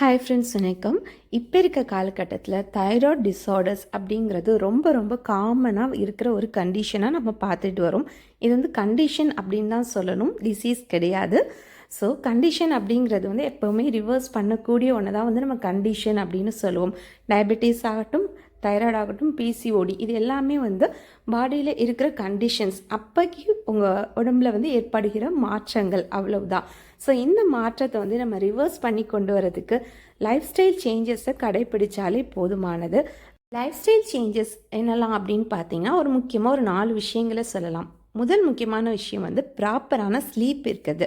Hi friends வணக்கம். இப்போ இருக்க காலகட்டத்தில் தைராய்டு டிஸார்டர்ஸ் அப்படிங்கிறது ரொம்ப ரொம்ப காமனாக இருக்கிற ஒரு கண்டிஷனாக நம்ம பார்த்துட்டு வரோம். இது வந்து கண்டிஷன் அப்படின்னு தான் சொல்லணும். டிசீஸ் கிடையாது. ஸோ கண்டிஷன் அப்படிங்கிறது வந்து எப்போவுமே ரிவர்ஸ் பண்ணக்கூடிய ஒன்று தான் வந்து நம்ம கண்டிஷன் அப்படின்னு சொல்லுவோம். டயபெட்டிஸ் ஆகட்டும் தைராய்டு ஆகட்டும் பிசிஓடி இது எல்லாமே வந்து பாடியில் இருக்கிற கண்டிஷன்ஸ் அப்போக்கி உங்கள் உடம்புல வந்து ஏற்படுகிற மாற்றங்கள் அவ்வளவுதான். ஸோ இந்த மாற்றத்தை வந்து நம்ம ரிவர்ஸ் பண்ணி கொண்டு வரதுக்கு லைஃப் ஸ்டைல் சேஞ்சஸை கடைப்பிடிச்சாலே போதுமானது. லைஃப் ஸ்டைல் சேஞ்சஸ் என்னெல்லாம் அப்படின்னு பார்த்தீங்கன்னா ஒரு முக்கியமாக ஒரு நாலு விஷயங்களை சொல்லலாம். முதல் முக்கியமான விஷயம் வந்து ப்ராப்பரான ஸ்லீப் இருக்குது.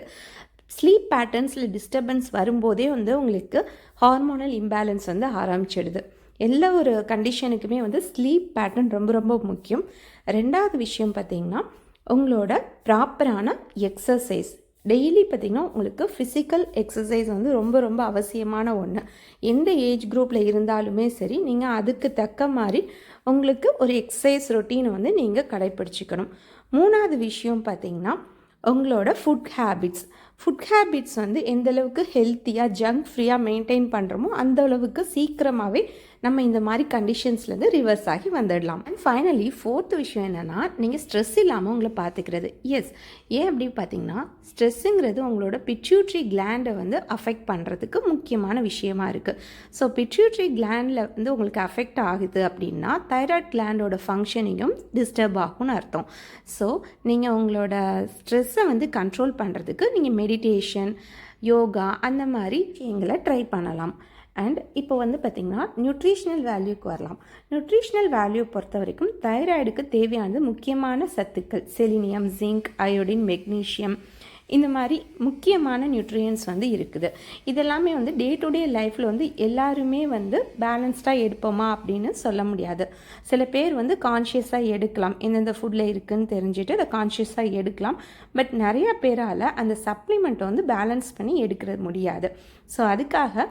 ஸ்லீப் பேட்டர்ன்ஸில் டிஸ்டர்பன்ஸ் வரும்போதே வந்து உங்களுக்கு ஹார்மோனல் இம்பேலன்ஸ் வந்து ஆரம்பிச்சிடுது. எல்லா ஒரு கண்டிஷனுக்குமே வந்து ஸ்லீப் பேட்டர்ன் ரொம்ப ரொம்ப முக்கியம். ரெண்டாவது விஷயம் பார்த்திங்கன்னா உங்களோட ப்ராப்பரான எக்ஸசைஸ் டெய்லி பார்த்திங்கன்னா உங்களுக்கு ஃபிசிக்கல் எக்ஸசைஸ் வந்து ரொம்ப ரொம்ப அவசியமான ஒன்று எந்த ஏஜ் குரூப்பில் இருந்தாலுமே சரி நீங்கள் அதுக்கு தக்க மாதிரி உங்களுக்கு ஒரு எக்ஸசைஸ் ரொட்டீனை வந்து நீங்கள் கடைப்பிடிச்சிக்கணும். மூணாவது விஷயம் பார்த்திங்கன்னா உங்களோட ஃபுட் ஹேபிட்ஸ் ஃபுட் ஹேபிட்ஸ் வந்து எந்தளவுக்கு ஹெல்த்தியாக ஜங்க் ஃப்ரீயாக மெயின்டைன் பண்ணுறோமோ அந்த அளவுக்கு சீக்கிரமாகவே நம்ம இந்த மாதிரி கண்டிஷன்ஸ்லேருந்து ரிவர்ஸ் ஆகி வந்துடலாம். அண்ட் ஃபைனலி ஃபோர்த் விஷயம் என்னென்னா நீங்கள் ஸ்ட்ரெஸ் இல்லாமல் உங்களை பார்த்துக்கிறது. எஸ் ஏன் அப்படி பார்த்தீங்கன்னா ஸ்ட்ரெஸ்ஸுங்கிறது உங்களோட பிட்யூட்ரி கிளாண்டை வந்து அஃபெக்ட் பண்ணுறதுக்கு முக்கியமான விஷயமா இருக்குது ஸோ பிட்யூட்ரி கிளாண்டில் வந்து உங்களுக்கு அஃபெக்ட் ஆகுது அப்படின்னா தைராய்ட் கிளாண்டோட ஃபங்க்ஷனிங்கும் டிஸ்டர்ப் ஆகும்னு அர்த்தம். ஸோ நீங்கள் உங்களோட ஸ்ட்ரெஸ்ஸை வந்து கண்ட்ரோல் பண்ணுறதுக்கு நீங்கள் மெடிடேஷன் யோகா அந்த மாதிரி விஷயங்களை ட்ரை பண்ணலாம். அண்ட் இப்போ வந்து பார்த்திங்கன்னா நியூட்ரிஷ்னல் வேல்யூக்கு வரலாம். நியூட்ரிஷ்னல் வேல்யூ பொறுத்த வரைக்கும் தைராய்டுக்கு தேவையானது முக்கியமான சத்துக்கள். செலினியம் ஜிங்க் அயோடின் மெக்னீஷியம் இந்த மாதிரி முக்கியமான நியூட்ரியன்ஸ் வந்து இருக்குது. இதெல்லாமே வந்து டே டு டே லைஃப்பில் வந்து எல்லாருமே வந்து பேலன்ஸ்டாக எடுப்போமா அப்படின்னு சொல்ல முடியாது. சில பேர் வந்து கான்ஷியஸாக எடுக்கலாம். எந்தெந்த ஃபுட்டில் இருக்குதுன்னு தெரிஞ்சுட்டு அதை கான்ஷியஸாக எடுக்கலாம். பட் நிறையா பேரால் அந்த சப்ளிமெண்ட்டை வந்து பேலன்ஸ் பண்ணி எடுக்கிறது முடியாது. ஸோ அதுக்காக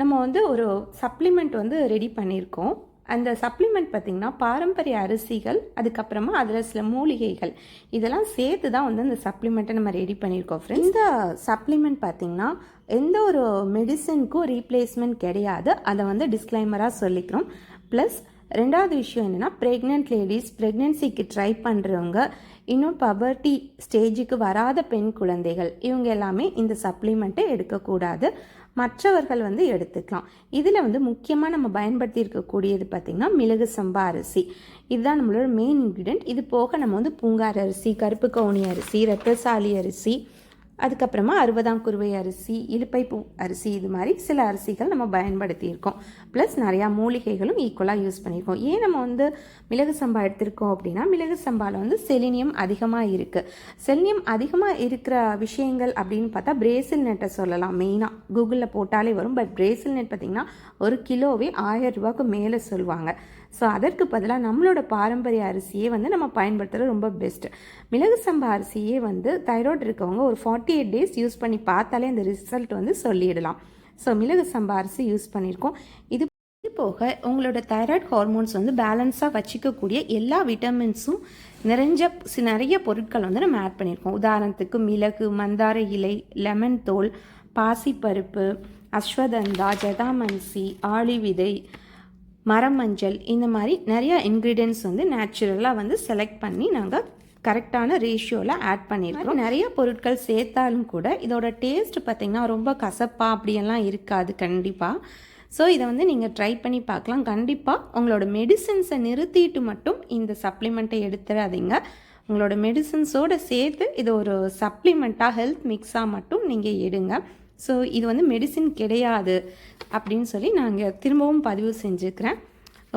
நம்ம வந்து ஒரு சப்ளிமெண்ட் வந்து ரெடி பண்ணியிருக்கோம். அந்த சப்ளிமெண்ட் பார்த்திங்கன்னா பாரம்பரிய அரிசிகள் அதுக்கப்புறமா அதில் சில மூலிகைகள். இதெல்லாம் சேர்த்து தான் வந்து அந்த சப்ளிமெண்ட்டை நம்ம ரெடி பண்ணியிருக்கோம் ஃப்ரெண்ட்ஸ் இந்த சப்ளிமெண்ட் பார்த்திங்கன்னா எந்த ஒரு மெடிசனுக்கும் ரீப்ளேஸ்மெண்ட் கிடையாது. அதை வந்து டிஸ்க்ளைமராக சொல்லிக்கிறோம். ப்ளஸ் ரெண்டாவது விஷயம் என்னென்னா ப்ரெக்னென்ட் லேடிஸ் ப்ரெக்னென்சிக்கு ட்ரை பண்ணுறவங்க இன்னும் பவர்ட்டி ஸ்டேஜுக்கு வராத பெண் குழந்தைகள் இவங்க எல்லாமே இந்த சப்ளிமெண்ட்டை எடுக்கக்கூடாது. மற்றவர்கள் வந்து எடுத்துக்கலாம். இதில் வந்து முக்கியமாக நம்ம பயன்படுத்தி இருக்கக்கூடியது பார்த்திங்கன்னா மிளகு சம்பா அரிசி. இதுதான் நம்மளோட மெயின் இன்க்ரீடியன்ட் இது போக நம்ம வந்து பூங்கார் அரிசி கருப்பு கவுனி அரிசி ரத்தசாலி அரிசி அதுக்கப்புறமா அறுபதாம் குருவை அரிசி இலுப்பைப்பூ பூ அரிசி இது மாதிரி சில அரிசிகள் நம்ம பயன்படுத்தியிருக்கோம். ப்ளஸ் நிறையா மூலிகைகளும் ஈக்குவலாக யூஸ் பண்ணியிருக்கோம். ஏன் நம்ம வந்து மிளகு சம்பா எடுத்திருக்கோம் அப்படின்னா மிளகு சம்பாவில் வந்து செலினியம் அதிகமாக இருக்குது செலினியம் அதிகமாக இருக்கிற விஷயங்கள் அப்படின்னு பார்த்தா பிரேசில் நெட்டை சொல்லலாம் மெயினாக கூகுளில் போட்டாலே வரும். பட் பிரேசில் நெட் பார்த்திங்கன்னா ஒரு கிலோவே ஆயிரம் ரூபாய்க்கு மேலே சொல்லுவாங்க. ஸோ அதற்கு பதிலாக நம்மளோட பாரம்பரிய அரிசியே வந்து நம்ம பயன்படுத்துகிறது ரொம்ப பெஸ்ட்டு மிளகு சம்பா அரிசியே வந்து தைராய்டு இருக்கவங்க ஒரு ஃபார்ட்டி எயிட் டேஸ் யூஸ் பண்ணி பார்த்தாலே அந்த ரிசல்ட் வந்து சொல்லிடலாம். ஸோ மிளகு சம்பா அரிசி யூஸ் பண்ணியிருக்கோம். இது இது போக உங்களோட தைராய்டு ஹார்மோன்ஸ் வந்து பேலன்ஸாக வச்சுக்கக்கூடிய எல்லா விட்டமின்ஸும் நிறைஞ்ச நிறைய பொருட்கள் வந்து நம்ம ஆட் பண்ணியிருக்கோம். உதாரணத்துக்கு மிளகு மந்தார இலை லெமன் தோல் பாசிப்பருப்பு அஸ்வதந்தா ஜதாமன்சி ஆளி விதை மரம் மஞ்சள் இந்த மாதிரி நிறையா இன்க்ரீடியன்ஸ் வந்து நேச்சுரலாக வந்து செலக்ட் பண்ணி நாங்கள் கரெக்டான ரேஷியோவில் ஆட் பண்ணியிருக்கோம் நிறைய பொருட்கள் சேர்த்தாலும் கூட இதோட டேஸ்ட் பார்த்திங்கன்னா ரொம்ப கசப்பாக அப்படியெல்லாம் இருக்காது கண்டிப்பாக ஸோ இதை வந்து நீங்கள் ட்ரை பண்ணி பார்க்கலாம். கண்டிப்பாக உங்களோட மெடிசின்ஸை நிறுத்திட்டு மட்டும் இந்த சப்ளிமெண்ட்டை எடுத்துடாதீங்க உங்களோட மெடிசின்ஸோடு சேர்த்து இது ஒரு சப்ளிமெண்ட்டாக ஹெல்த் மிக்ஸாக மட்டும் நீங்கள் எடுங்க. ஸோ இது வந்து மெடிசின் கிடையாது அப்படின்னு சொல்லி நாங்கள் திரும்பவும் பதிவு செஞ்சுக்கிறேன்.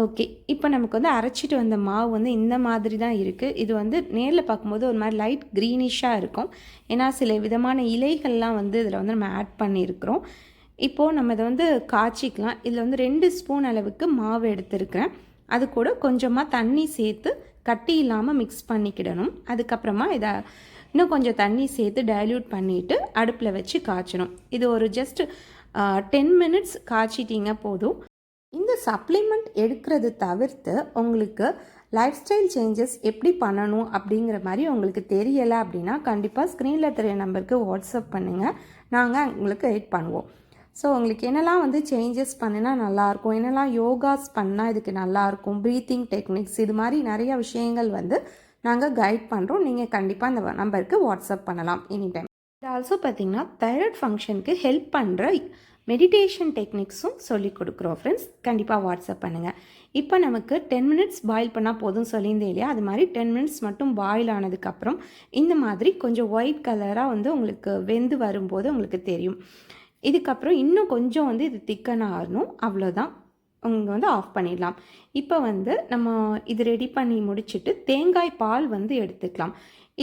ஓகே இப்போ நமக்கு வந்து அரைச்சிட்டு வந்த மாவு வந்து இந்த மாதிரி தான் இருக்குது இது வந்து நேரில் பார்க்கும்போது ஒரு மாதிரி லைட் க்ரீனிஷாக இருக்கும். ஏன்னா சில விதமான இலைகள்லாம் வந்து இதில் வந்து நம்ம ஆட் பண்ணியிருக்கிறோம். இப்போது நம்ம இதை வந்து காய்ச்சிக்கலாம். இதில் வந்து ரெண்டு ஸ்பூன் அளவுக்கு மாவு எடுத்துருக்கிறேன். அது கூட கொஞ்சமாக தண்ணி சேர்த்து கட்டி இல்லாமல் மிக்ஸ் பண்ணிக்கிடணும். அதுக்கப்புறமா இதை இன்னும் கொஞ்சம் தண்ணி சேர்த்து டைல்யூட் பண்ணிவிட்டு அடுப்பில் வச்சு காய்ச்சணும் இது ஒரு ஜஸ்ட் டென் மினிட்ஸ் காய்ச்சிட்டிங்க போதும். இந்த சப்ளிமெண்ட் எடுக்கிறது தவிர்த்து உங்களுக்கு லைஃப் ஸ்டைல் சேஞ்சஸ் எப்படி பண்ணணும் அப்படிங்கிற மாதிரி உங்களுக்கு தெரியலை அப்படின்னா கண்டிப்பாக ஸ்க்ரீனில் தெரிய நம்பருக்கு வாட்ஸ்அப் பண்ணுங்கள் நாங்கள் உங்களுக்கு எயிட் பண்ணுவோம். ஸோ உங்களுக்கு என்னெல்லாம் வந்து சேஞ்சஸ் பண்ணினா நல்லாயிருக்கும்? என்னெல்லாம் யோகாஸ் பண்ணால் இதுக்கு நல்லாயிருக்கும்? ப்ரீத்திங் டெக்னிக்ஸ் இது மாதிரி நிறைய விஷயங்கள் வந்து நாங்கள் கைட் பண்ணுறோம் நீங்கள் கண்டிப்பாக அந்த நம்பருக்கு வாட்ஸ்அப் பண்ணலாம். எனி டைம் இது ஆல்சோ பார்த்தீங்கன்னா தைராய்ட் ஃபங்க்ஷனுக்கு ஹெல்ப் பண்ணுற மெடிடேஷன் டெக்னிக்ஸும் சொல்லி கொடுக்குறோம் ஃப்ரெண்ட்ஸ் கண்டிப்பாக வாட்ஸ்அப் பண்ணுங்கள் இப்போ நமக்கு டென் மினிட்ஸ் பாயில் பண்ணால் போதும் சொல்லியிருந்தே இல்லையா? அது மாதிரி டென் மினிட்ஸ் மட்டும் பாயில் ஆனதுக்கப்புறம் இந்த மாதிரி கொஞ்சம் ஒயிட் கலராக வந்து உங்களுக்கு வெந்து வரும்போது உங்களுக்கு தெரியும். இதுக்கப்புறம் இன்னும் கொஞ்சம் வந்து இது திக்கனாக ஆகணும். அவ்வளோதான் இங்கே வந்து ஆஃப் பண்ணிடலாம். இப்போ வந்து நம்ம இது ரெடி பண்ணி முடிச்சுட்டு தேங்காய் பால் வந்து எடுத்துக்கலாம்.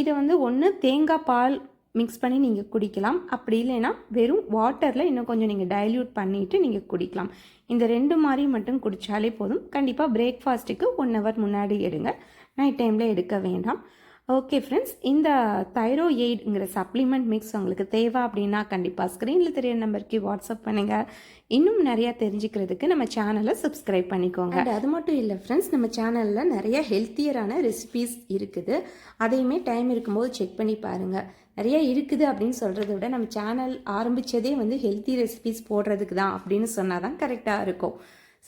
இதை வந்து ஒன்று தேங்காய் பால் மிக்ஸ் பண்ணி நீங்கள் குடிக்கலாம். அப்படி இல்லைன்னா வெறும் வாட்டரில் இன்னும் கொஞ்சம் நீங்கள் டைல்யூட் பண்ணிவிட்டு நீங்கள் குடிக்கலாம். இந்த ரெண்டு மாதிரி மட்டும் குடித்தாலே போதும். கண்டிப்பாக பிரேக்ஃபாஸ்ட்டுக்கு ஒன் ஹவர் முன்னாடி எடுங்க. நைட் டைமில் எடுக்க வேண்டாம். ஓகே ஃப்ரெண்ட்ஸ் இந்த தைரோ எய்டுங்கிற சப்ளிமெண்ட் மிக்ஸ் உங்களுக்கு தேவை அப்படின்னா கண்டிப்பாக ஸ்க்ரீனில் தெரிய நம்பருக்கு வாட்ஸ்அப் பண்ணுங்கள் இன்னும் நிறையா தெரிஞ்சுக்கிறதுக்கு நம்ம சேனலை சப்ஸ்கிரைப் பண்ணிக்கோங்க. அது மட்டும் இல்லை ஃப்ரெண்ட்ஸ் நம்ம சேனலில் நிறைய ஹெல்த்தியரான ரெசிபீஸ் இருக்குது. அதையுமே டைம் இருக்கும்போது செக் பண்ணி பாருங்கள் நிறைய இருக்குது அப்படின்னு சொல்கிறத விட நம்ம சேனல் ஆரம்பித்ததே வந்து ஹெல்த்தி ரெசிபீஸ் போடுறதுக்கு தான் அப்படின்னு சொன்னால் தான் கரெக்டாக இருக்கும்.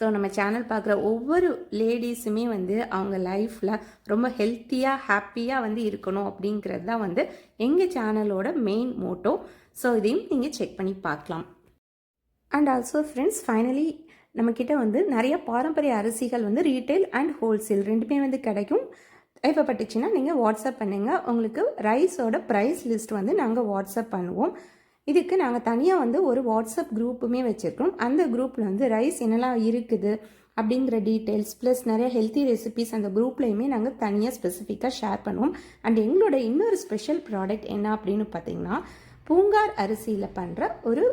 ஸோ நம்ம சேனல் பார்க்குற ஒவ்வொரு லேடிஸுமே வந்து அவங்க லைஃப்பில் ரொம்ப ஹெல்த்தியாக ஹாப்பியாக வந்து இருக்கணும் அப்படிங்கிறது தான் வந்து எங்கள் சேனலோட மெயின் மோட்டோ ஸோ இதையும் நீங்கள் செக் பண்ணி பார்க்கலாம். அண்ட் ஆல்சோ ஃப்ரெண்ட்ஸ் ஃபைனலி நம்மக்கிட்ட வந்து நிறைய பாரம்பரிய அரிசிகள் வந்து ரீட்டைல் அண்ட் ஹோல்சேல் ரெண்டுமே வந்து கிடைக்கும். தேவைப்பட்டுச்சுன்னா நீங்கள் வாட்ஸ்அப் பண்ணுங்கள் உங்களுக்கு ரைஸோட ப்ரைஸ் லிஸ்ட் வந்து நாங்கள் வாட்ஸ்அப் பண்ணுவோம். இதுக்கு நாங்கள் தனியாக வந்து ஒரு வாட்ஸ்அப் குரூப்புமே வச்சுருக்கோம். அந்த குரூப்பில் வந்து ரைஸ் என்னெல்லாம் இருக்குது அப்படிங்கிற டீட்டெயில்ஸ் ப்ளஸ் நிறைய ஹெல்த்தி ரெசிபிஸ் அந்த குரூப்லேயுமே நாங்கள் தனியாக ஸ்பெசிஃபிக்காக ஷேர் பண்ணுவோம். அண்ட் எங்களோட இன்னொரு ஸ்பெஷல் ப்ராடக்ட் என்ன அப்படின்னு பார்த்தீங்கன்னா பூங்கார் அரிசியில் பண்ணுற ஒரு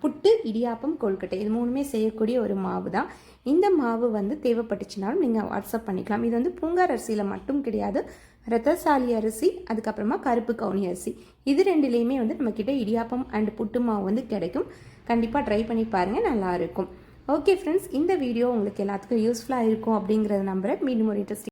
புட்டு இடியாப்பம் கொழுக்கட்டை. இது மூணுமே செய்யக்கூடிய ஒரு மாவு தான். இந்த மாவு வந்து தேவைப்பட்டுச்சுனாலும் நீங்கள் வாட்ஸ்அப் பண்ணிக்கலாம். இது வந்து பூங்கார் அரிசியில் மட்டும் கிடையாது. ரத்தசாலி அரிசி அதுக்கப்புறமா கருப்பு கவுனி அரிசி. இது ரெண்டுலேயுமே வந்து நம்மக்கிட்ட இடியாப்பம் அண்ட் புட்டு மாவு வந்து கிடைக்கும். கண்டிப்பாக ட்ரை பண்ணி பாருங்கள் நல்லா இருக்கும். ஓகே ஃப்ரெண்ட்ஸ் இந்த வீடியோ உங்களுக்கு எல்லாத்துக்கும் யூஸ்ஃபுல்லாக இருக்கும் அப்படிங்கிறத நம்புகிறேன் மீண்டும் ஒரு இன்ட்ரெஸ்டிங்